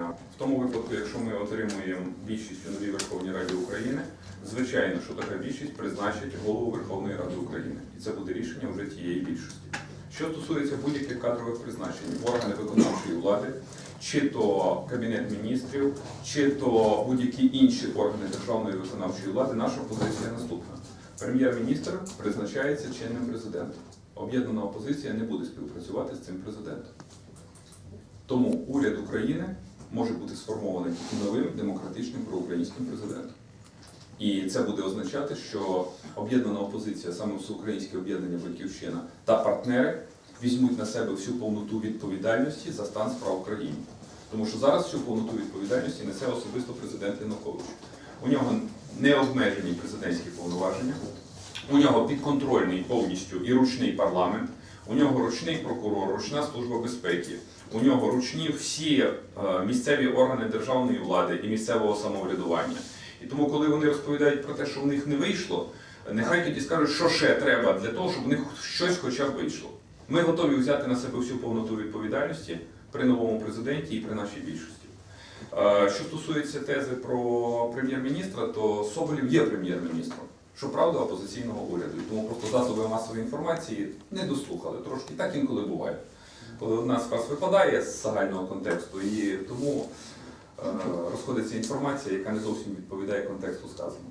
В тому випадку, якщо ми отримуємо більшість у новій Верховній Раді України, звичайно, що така більшість призначить голову Верховної Ради України. І це буде рішення вже тієї більшості. Що стосується будь-яких кадрових призначень органи виконавчої влади, чи то Кабінет міністрів, чи то будь-які інші органи державної виконавчої влади, наша позиція наступна. Прем'єр-міністр призначається чинним президентом. Об'єднана опозиція не буде співпрацювати з цим президентом. Тому уряд України може бути сформований тільки новим демократичним проукраїнським президентом. І це буде означати, що об'єднана опозиція, саме всеукраїнське об'єднання Батьківщина та партнери візьмуть на себе всю повноту відповідальності за стан справ в країні. Тому що зараз всю повноту відповідальності несе особисто президент Янукович. У нього необмежені президентські повноваження, у нього підконтрольний повністю і ручний парламент, у нього ручний прокурор, ручна служба безпеки, у нього ручні всі е, місцеві органи державної влади і місцевого самоврядування. І тому, коли вони розповідають про те, що в них не вийшло, нехай тоді скажуть, що ще треба для того, щоб у них щось хоча б вийшло. Ми готові взяти на себе всю повноту відповідальності при новому президенті і при нашій більшості. Е, Що стосується тези про прем'єр-міністра, то Соболєв є прем'єр-міністром. Щоправда, опозиційного уряду. Тому просто засоби масової інформації не дослухали трошки. Так інколи буває. Коли одна з вас випадає з загального контексту, і тому е, розходиться інформація, яка не зовсім відповідає контексту сказаного.